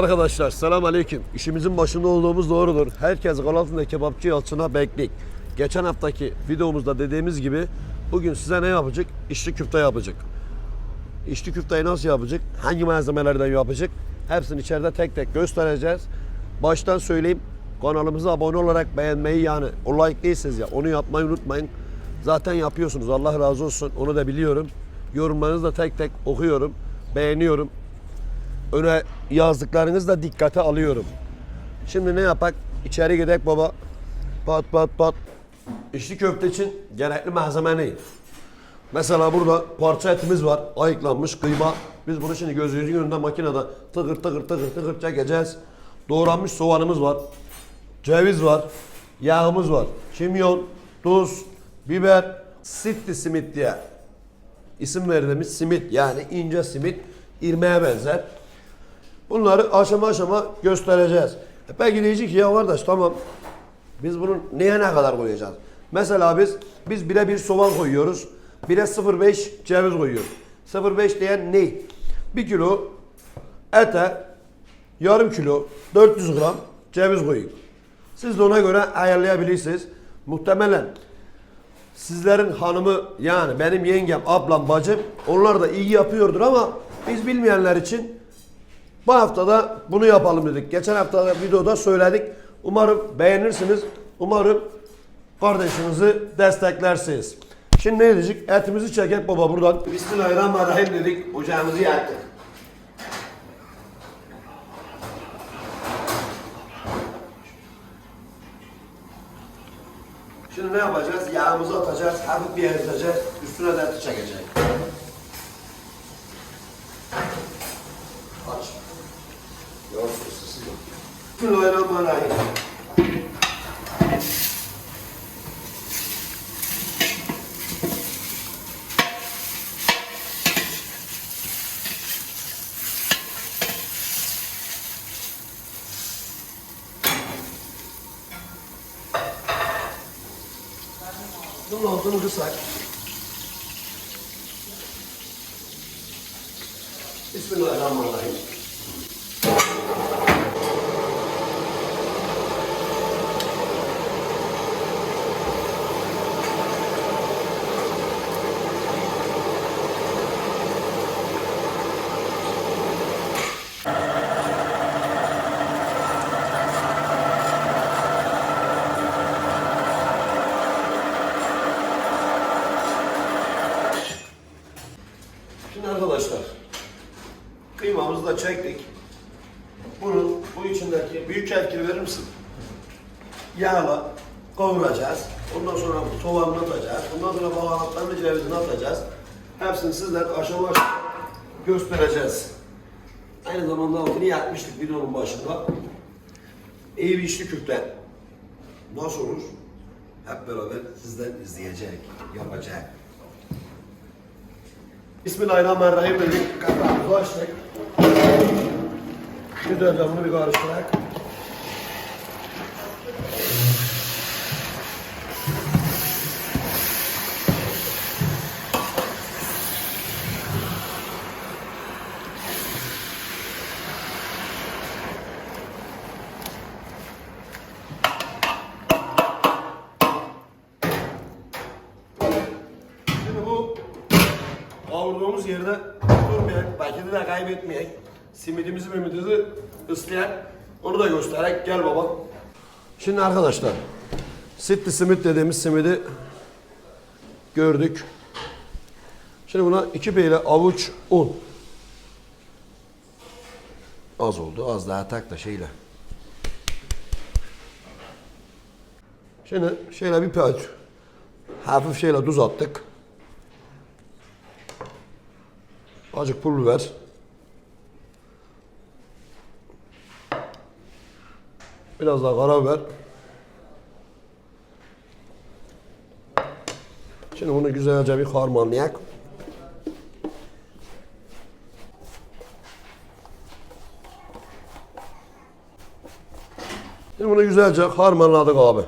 Arkadaşlar selam aleyküm. İşimizin başında olduğumuz doğrudur. Herkes Galatında Kebapçı Yalçın'a beklik. Geçen haftaki videomuzda dediğimiz gibi bugün size ne yapacak? İçli köfte yapacak. İçli köfteyi nasıl yapacak? Hangi malzemelerden yapacak? Hepsini içeride tek tek göstereceğiz. Baştan söyleyeyim kanalımıza abone olarak beğenmeyi yani o like değilseniz ya onu yapmayı unutmayın. Zaten yapıyorsunuz Allah razı olsun onu da biliyorum. Yorumlarınızı da tek tek okuyorum. Beğeniyorum öne yazdıklarınızı da dikkate alıyorum. Şimdi ne yapak? İçeri gidek baba. Pat pat pat. İçli köfte için gerekli malzeme ne? Mesela burada parça etimiz var. Ayıklanmış kıyma. Biz bunu şimdi gözünüzün önünde makinede tıkır tıkır tıkır tıkır çekeceğiz. Doğranmış soğanımız var. Ceviz var. Yağımız var. Kimyon, tuz, biber, sitti simit diye isim verdiğimiz simit yani ince simit irmeğe benzer. Bunları aşama aşama göstereceğiz. E Peki diyecek ki ya kardeş tamam biz bunun neye ne kadar koyacağız? Mesela biz biz bire bir soğan koyuyoruz. Bire 0.5 ceviz koyuyoruz. 0.5 diyen ne? 1 kilo ete yarım kilo 400 gram ceviz koyun. Siz de ona göre ayarlayabilirsiniz. Muhtemelen sizlerin hanımı yani benim yengem, ablam, bacım onlar da iyi yapıyordur ama biz bilmeyenler için bu hafta da bunu yapalım dedik. Geçen hafta da videoda söyledik. Umarım beğenirsiniz. Umarım kardeşinizi desteklersiniz. Şimdi ne diyecek? Etimizi çekip baba buradan. Bismillahirrahmanirrahim dedik. Ocağımızı yaktık. Şimdi ne yapacağız? Yağımızı atacağız, hafif bir eriteceğiz, üstüne de çekeceğiz. Aç. Yok, ısısı yok. Bismillahirrahmanirrahim. Bunun altını kısak. Bismillahirrahmanirrahim. Şimdi arkadaşlar kıymamızı da çektik. Bunu bu içindeki büyük erkeği verir misin? Yağla kavuracağız. Ondan sonra bu soğanını atacağız. Ondan sonra baharatlarını cevizini atacağız. Hepsini sizler aşama aşama göstereceğiz. Aynı zamanda altını yakmıştık videonun başında. İyi bir içli köfte. Nasıl olur? Hep beraber sizden izleyecek, yapacak. Bismillahirrahmanirrahim dedik. Kapağımızı açtık. Güzelce bunu bir karıştırarak. Kavurduğumuz yerde durmayak, belki de kaybetmeyek. Simidimizi mimidimizi ıslayak. Onu da göstererek gel baba. Şimdi arkadaşlar, sitli simit dediğimiz simidi gördük. Şimdi buna iki peyle avuç un. Az oldu, az daha tak da şeyle. Şimdi şöyle bir pay hafif şeyle tuz attık. Azıcık pul biber. Biraz daha karabiber. Şimdi bunu güzelce bir harmanlayak. Şimdi bunu güzelce harmanladık abi.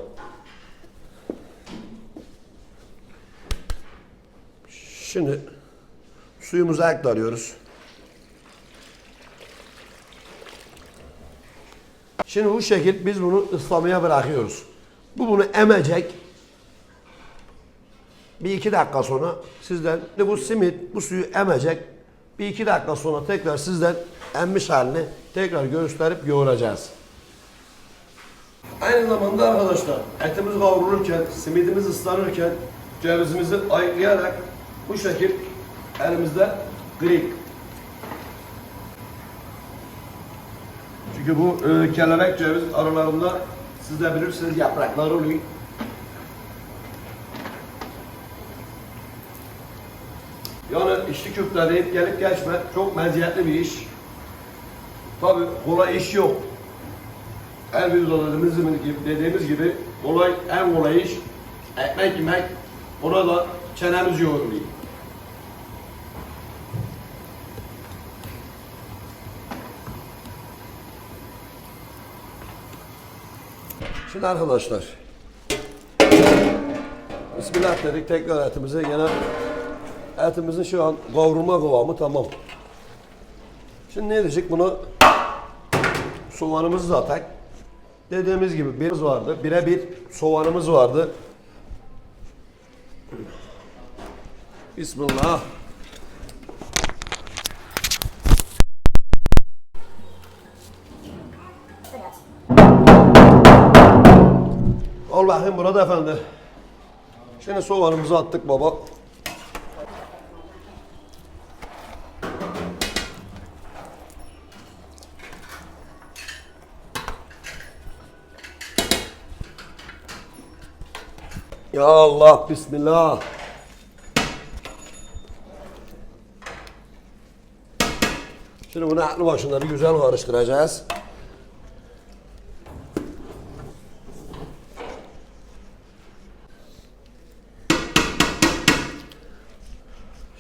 Şimdi suyumuzu aktarıyoruz. Şimdi bu şekil biz bunu ıslamaya bırakıyoruz. Bu bunu emecek. Bir iki dakika sonra sizden de bu simit bu suyu emecek. Bir iki dakika sonra tekrar sizden emmiş halini tekrar gösterip yoğuracağız. Aynı zamanda arkadaşlar etimiz kavrulurken, simidimiz ıslanırken cevizimizi ayıklayarak bu şekil elimizde kırık. Çünkü bu e, kelebek ceviz aralarında siz de bilirsiniz yapraklar oluyor. Yani içli köfte deyip gelip geçme çok meziyetli bir iş. Tabi kolay iş yok. Her videoda dediğimiz gibi, dediğimiz gibi kolay en kolay iş ekmek yemek. Ona da çenemiz yoğuruluyor. Şimdi arkadaşlar Bismillah dedik tekrar etimize gene etimizin şu an kavrulma kıvamı tamam. Şimdi ne diyecek bunu soğanımızı zaten dediğimiz gibi birimiz vardı. Bire bir soğanımız vardı. Bismillah. Bakayım burada efendi. Şimdi soğanımızı attık baba. Ya Allah, Bismillah. Şimdi bunu aklı başında bir güzel karıştıracağız.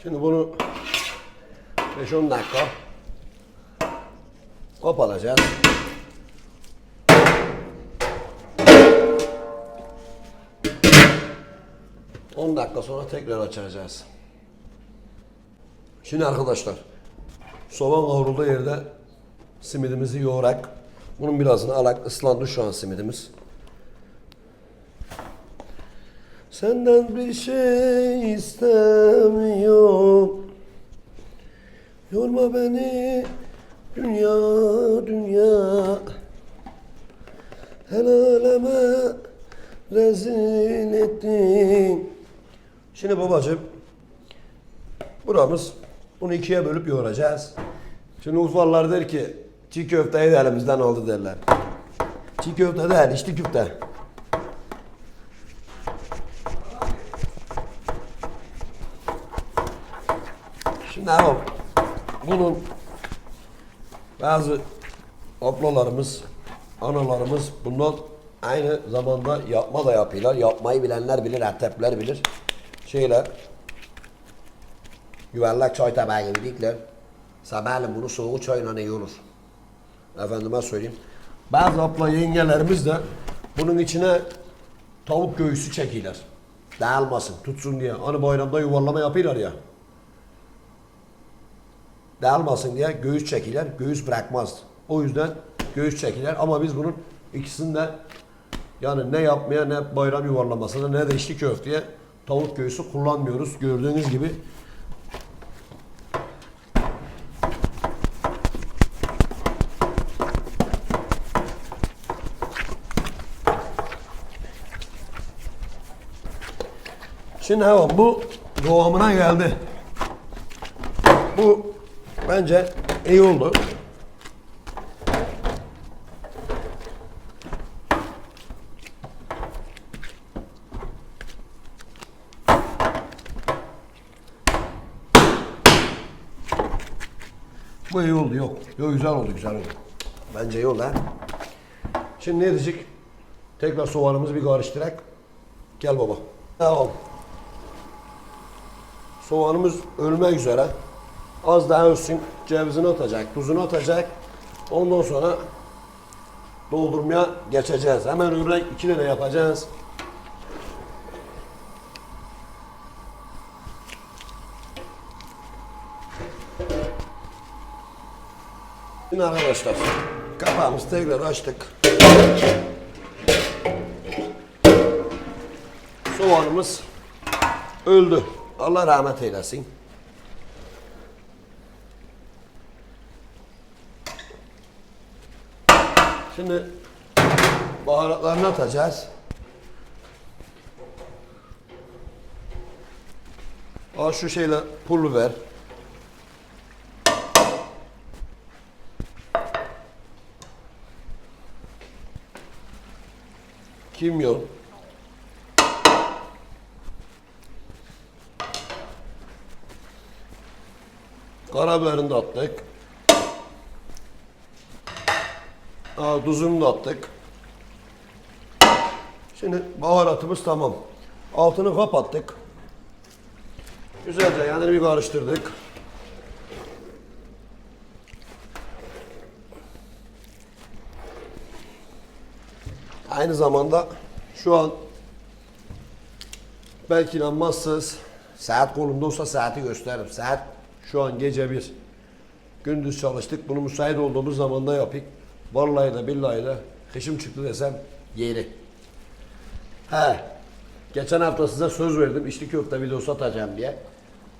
Şimdi bunu 5-10 dakika kopalacağız. On dakika sonra tekrar açacağız. Şimdi arkadaşlar soğan kavrulduğu yerde simidimizi yoğurak bunun birazını alak ıslandı şu an simidimiz. Senden bir şey istemiyorum. Yorma beni dünya dünya. El aleme rezil ettin. Şimdi babacığım buramız bunu ikiye bölüp yoğuracağız. Şimdi Urfalılar der ki çiğ köfteyi de elimizden aldı derler. Çiğ köfte değil içli köfte. Şimdi ama bunun bazı ablalarımız, analarımız bundan aynı zamanda yapma da yapıyorlar. Yapmayı bilenler bilir, Antepler bilir. Şeyler yuvarlak çay tabağı gibi dikler. Sabahleyin bunu soğuk çayla yiyorlar. Efendime söyleyeyim. Bazı abla yengelerimiz de bunun içine tavuk göğüsü çekiyorlar. Dağılmasın, tutsun diye. Hani bayramda yuvarlama yapıyorlar ya. Dağılmasın diye göğüs çekiler, göğüs bırakmaz. O yüzden göğüs çekiler ama biz bunun ikisinde yani ne yapmaya ne bayram yuvarlamasına ne de içli köfteye tavuk göğüsü kullanmıyoruz. Gördüğünüz gibi Şimdi hemen bu kıvamına geldi. Bu bence iyi oldu. Bu iyi oldu yok. Yok güzel oldu güzel oldu. Bence iyi oldu ha. Şimdi ne edecek? Tekrar soğanımızı bir karıştırak. Gel baba. Tamam. Soğanımız ölmek üzere. Az daha ölsün. Cevizini atacak, tuzunu atacak. Ondan sonra doldurmaya geçeceğiz. Hemen öyle iki tane yapacağız. Şimdi arkadaşlar kapağımızı tekrar açtık. Soğanımız öldü. Allah rahmet eylesin. Şimdi baharatlarını atacağız. Al şu şeyle pul biber. Kimyon. Karabiberini de attık. Aa, tuzunu da attık. Şimdi baharatımız tamam. Altını kapattık. Güzelce yani bir karıştırdık. Aynı zamanda şu an belki inanmazsınız saat kolumda olsa saati gösteririm. Saat şu an gece bir. Gündüz çalıştık. Bunu müsait olduğumuz zamanda yapık. Vallahi de billahi de kışım çıktı desem yeri. He. Geçen hafta size söz verdim. içli köfte videosu atacağım diye.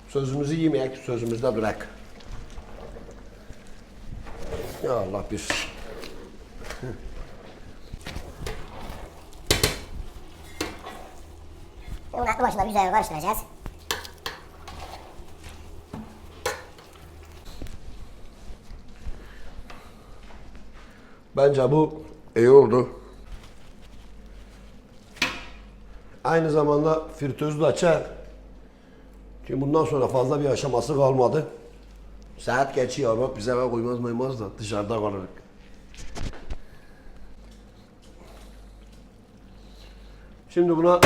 Sözümüzü yemeyek, sözümüzde durak. Ya Allah bir. Bunu aklı başında güzel karıştıracağız. Bence bu iyi oldu. Aynı zamanda fritözü de açar. Çünkü bundan sonra fazla bir aşaması kalmadı. Saat geçiyor bak bize eve koymaz maymaz da dışarıda kalırız. Şimdi buna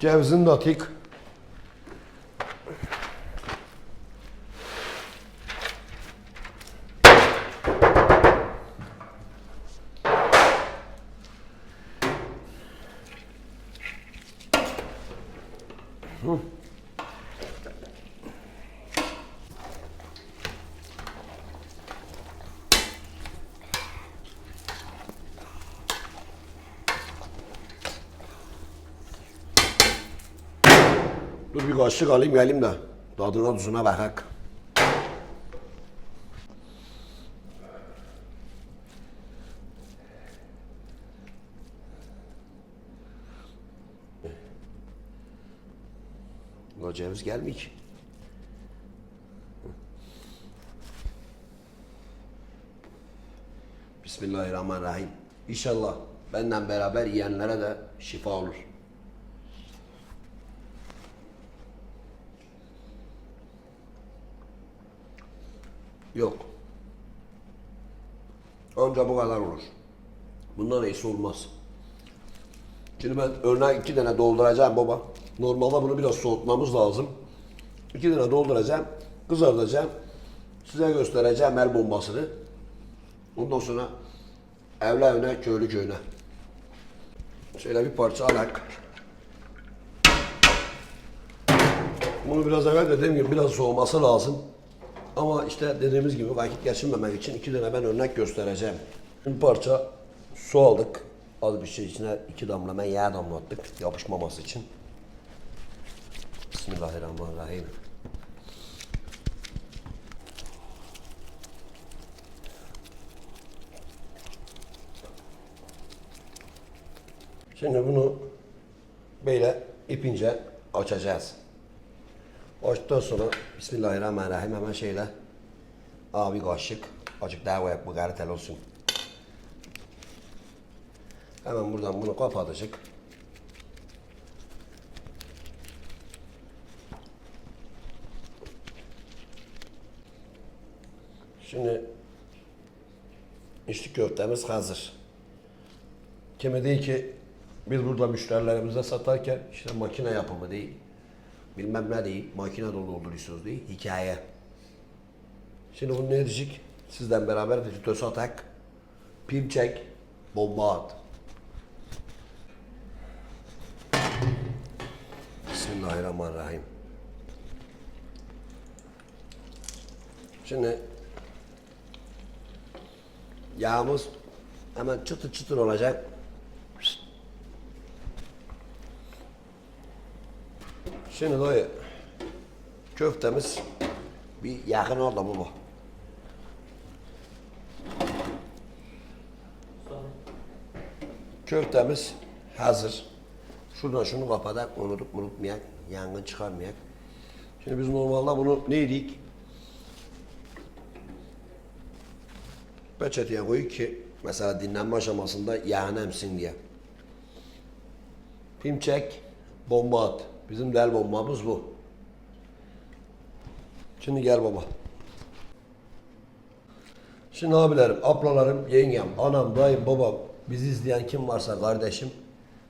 cevizini de atayım. Dur bir kaşık alayım geleyim de tadına tuzuna bakak. Ceviz gelmiyor ki. Bismillahirrahmanirrahim. İnşallah benden beraber yiyenlere de şifa olur. Yok. Anca bu kadar olur. Bundan iyisi olmaz. Şimdi ben örneğin iki tane dolduracağım baba. Normalde bunu biraz soğutmamız lazım. İki tane dolduracağım, kızartacağım. Size göstereceğim el bombasını. Ondan sonra evle evine, köylü köyüne. Şöyle bir parça alak. Bunu biraz evvel dediğim gibi biraz soğuması lazım. Ama işte dediğimiz gibi vakit geçirmemek için iki tane ben örnek göstereceğim. Bir parça su aldık. Az bir şey içine iki damla ben yağ damlattık yapışmaması için. Bismillahirrahmanirrahim. Şimdi bunu böyle ipince açacağız. Açtıktan sonra Bismillahirrahmanirrahim hemen şeyle abi kaşık acık daha koyak bu garitel olsun. Hemen buradan bunu kapatacak. Şimdi içli köftemiz hazır. Kimi değil ki biz burada müşterilerimize satarken işte makine yapımı değil, bilmem ne değil, makine dolu dolduruyorsunuz değil, hikaye. Şimdi bunu ne edecek? Sizden beraber fritöz atak, pim çek, bomba at. Bismillahirrahmanirrahim. Şimdi yağımız Hemen çıtır çıtır olacak. Şimdi dayı köftemiz bir yakın orada baba. Köftemiz hazır. Şuradan şunu kapatak, unutup unutmayak, yangın çıkarmayak. Şimdi biz normalde bunu neydik? Peçeteye koyuyor ki mesela dinlenme aşamasında yağını emsin diye. Film çek, bomba at. Bizim del bombamız bu. Şimdi gel baba. Şimdi abilerim, ablalarım, yengem, anam, dayım, babam, bizi izleyen kim varsa kardeşim,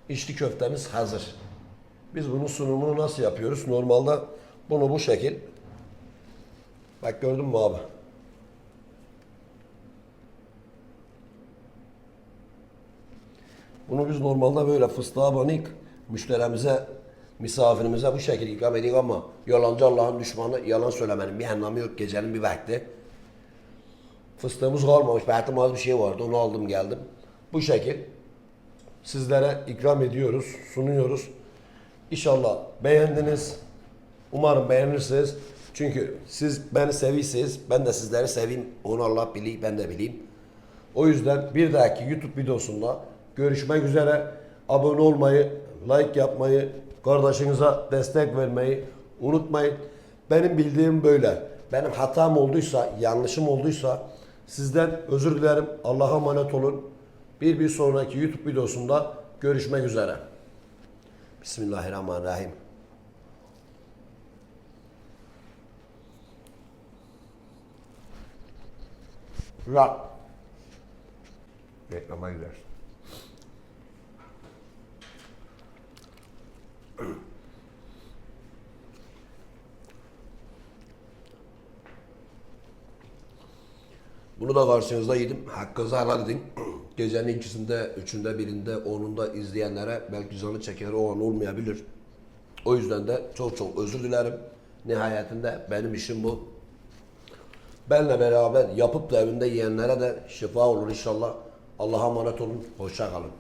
içli köftemiz hazır. Biz bunun sunumunu nasıl yapıyoruz? Normalde bunu bu şekil. Bak gördün mü abi? Bunu biz normalde böyle fıstığa banık müşterimize, misafirimize bu şekilde ikram ediyoruz ama yalancı Allah'ın düşmanı yalan söylemenin bir anlamı yok gecenin bir vakti. Fıstığımız kalmamış. Belki az bir şey vardı. Onu aldım geldim. Bu şekil sizlere ikram ediyoruz, sunuyoruz. İnşallah beğendiniz. Umarım beğenirsiniz. Çünkü siz beni seviyorsunuz. Ben de sizleri seveyim. Onu Allah biliyor, ben de bileyim. O yüzden bir dahaki YouTube videosunda görüşmek üzere. Abone olmayı, like yapmayı, kardeşinize destek vermeyi unutmayın. Benim bildiğim böyle. Benim hatam olduysa, yanlışım olduysa sizden özür dilerim. Allah'a emanet olun. Bir bir sonraki YouTube videosunda görüşmek üzere. Bismillahirrahmanirrahim. Rak. Reklama gider. Bunu da karşınızda yedim. Hakkınızı helal edin. Gecenin ikisinde, üçünde, birinde, onunda izleyenlere belki canı çeker o an olmayabilir. O yüzden de çok çok özür dilerim. Nihayetinde benim işim bu. Benle beraber yapıp da evinde yiyenlere de şifa olur inşallah. Allah'a emanet olun. Hoşça kalın.